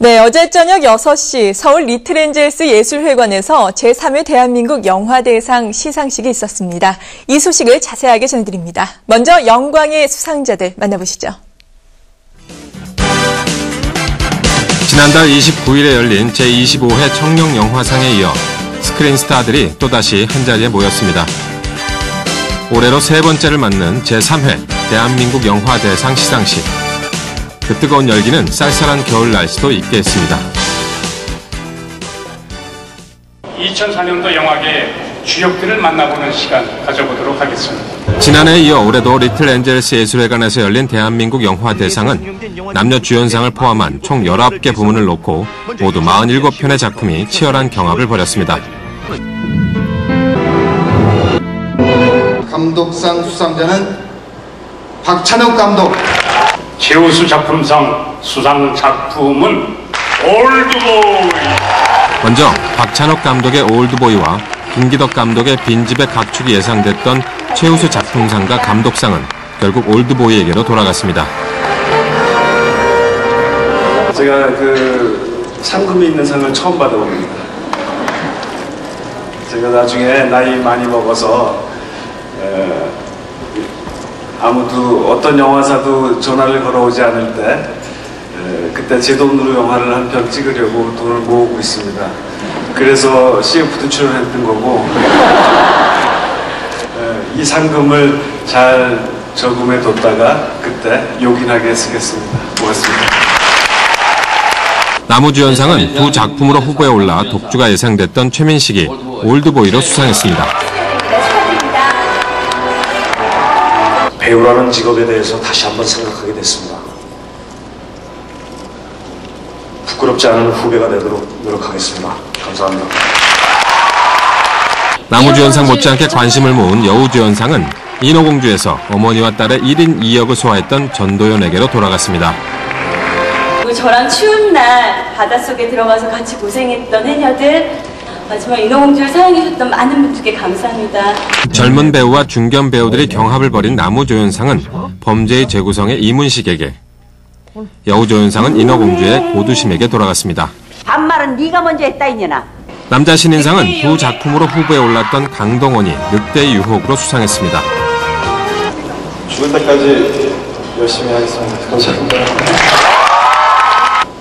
네, 어제 저녁 6시 서울 리틀엔젤스 예술회관에서 제3회 대한민국 영화대상 시상식이 있었습니다. 이 소식을 자세하게 전해드립니다. 먼저 영광의 수상자들 만나보시죠. 지난달 29일에 열린 제25회 청룡영화상에 이어 스크린 스타들이 또다시 한자리에 모였습니다. 올해로 세 번째를 맞는 제3회 대한민국 영화대상 시상식. 그 뜨거운 열기는 쌀쌀한 겨울 날씨도 있게 했습니다. 2004년도 영화계 주역들을 만나보는 시간 가져보도록 하겠습니다. 지난해에 이어 올해도 리틀 엔젤스 예술회관에서 열린 대한민국 영화 대상은 남녀 주연상을 포함한 총 19개 부문을 놓고 모두 47편의 작품이 치열한 경합을 벌였습니다. 감독상 수상자는 박찬욱 감독. 최우수 작품상 수상 작품은 올드보이. 먼저 박찬욱 감독의 올드보이와 김기덕 감독의 빈집의 각축이 예상됐던 최우수 작품상과 감독상은 결국 올드보이에게로 돌아갔습니다. 제가 그 상금이 있는 상을 처음 받아봅니다. 제가 나중에 나이 많이 먹어서 에, 아무도 어떤 영화사도 전화를 걸어오지 않을 때 에, 그때 제 돈으로 영화를 한 편 찍으려고 돈을 모으고 있습니다. 그래서 CF도 출연했던 거고 에, 이 상금을 잘 저금해 뒀다가 그때 요긴하게 쓰겠습니다. 고맙습니다. 나무주연상은 두 작품으로 후보에 올라 독주가 예상됐던 최민식이 올드보이로 수상했습니다. 배우라는 직업에 대해서 다시 한번 생각하게 됐습니다. 부끄럽지 않은 후배가 되도록 노력하겠습니다. 감사합니다. 나무주연상 못지않게 관심을 모은 여우주연상은 인어공주에서 어머니와 딸의 1인 2역을 소화했던 전도연에게로 돌아갔습니다. 그리고 저랑 추운 날 바닷속에 들어가서 같이 고생했던 해녀들 마지막 인어공주를 사랑해주셨던 많은 분들께 감사합니다. 젊은 배우와 중견 배우들이 경합을 벌인 나무조연상은 범죄의 재구성의 이문식에게 여우조연상은 인어공주의 고두심에게 돌아갔습니다. 반말은 네가 먼저 했다 이년아. 남자 신인상은 두 작품으로 후보에 올랐던 강동원이 늑대의 유혹으로 수상했습니다. 죽을 때까지 열심히 하겠습니다. 감사합니다.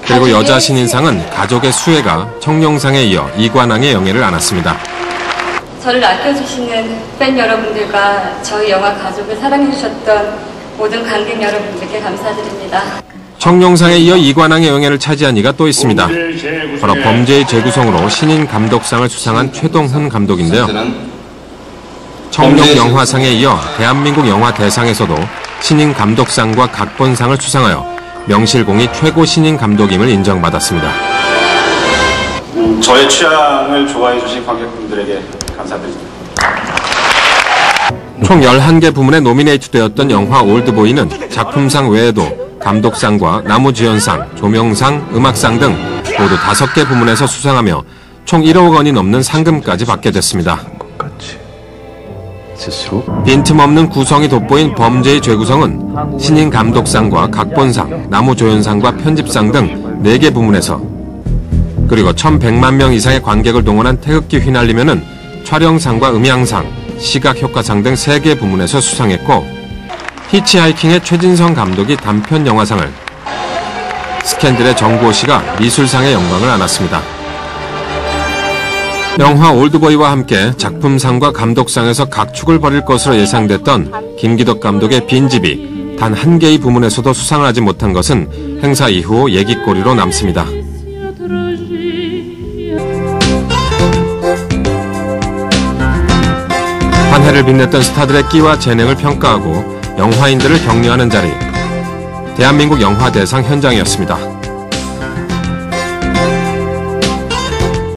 그리고 여자 신인상은 가족의 수혜가 청룡상에 이어 이관왕의 영예를 안았습니다. 저를 아껴주시는 팬 여러분들과 저희 영화 가족을 사랑해주셨던 모든 관객 여러분들께 감사드립니다. 청룡상에 이어 이관왕의 영예를 차지한 이가 또 있습니다. 바로 범죄의 재구성으로 신인 감독상을 수상한 최동훈 감독인데요. 청룡 영화상에 이어 대한민국 영화 대상에서도 신인 감독상과 각본상을 수상하여 명실공히 최고 신인 감독임을 인정받았습니다. 저의 취향을 좋아해 주신 관객분들에게 감사드립니다. 총 11개 부문에 노미네이트 되었던 영화 올드보이는 작품상 외에도 감독상과 나무주연상, 조명상, 음악상 등 모두 5개 부문에서 수상하며 총 1억 원이 넘는 상금까지 받게 됐습니다. 빈틈없는 구성이 돋보인 범죄의 재구성은 신인 감독상과 각본상, 나무조연상과 편집상 등 4개 부문에서 그리고 1100만 명 이상의 관객을 동원한 태극기 휘날리면은 촬영상과 음향상, 시각효과상 등 3개 부문에서 수상했고 히치하이킹의 최진성 감독이 단편 영화상을 스캔들의 정구호 씨가 미술상의 영광을 안았습니다. 영화 올드보이와 함께 작품상과 감독상에서 각축을 벌일 것으로 예상됐던 김기덕 감독의 빈집이 단 한 개의 부문에서도 수상을 하지 못한 것은 행사 이후 얘기거리로 남습니다. 해를 빛냈던 스타들의 끼와 재능을 평가하고 영화인들을 격려하는 자리. 대한민국 영화 대상 현장이었습니다.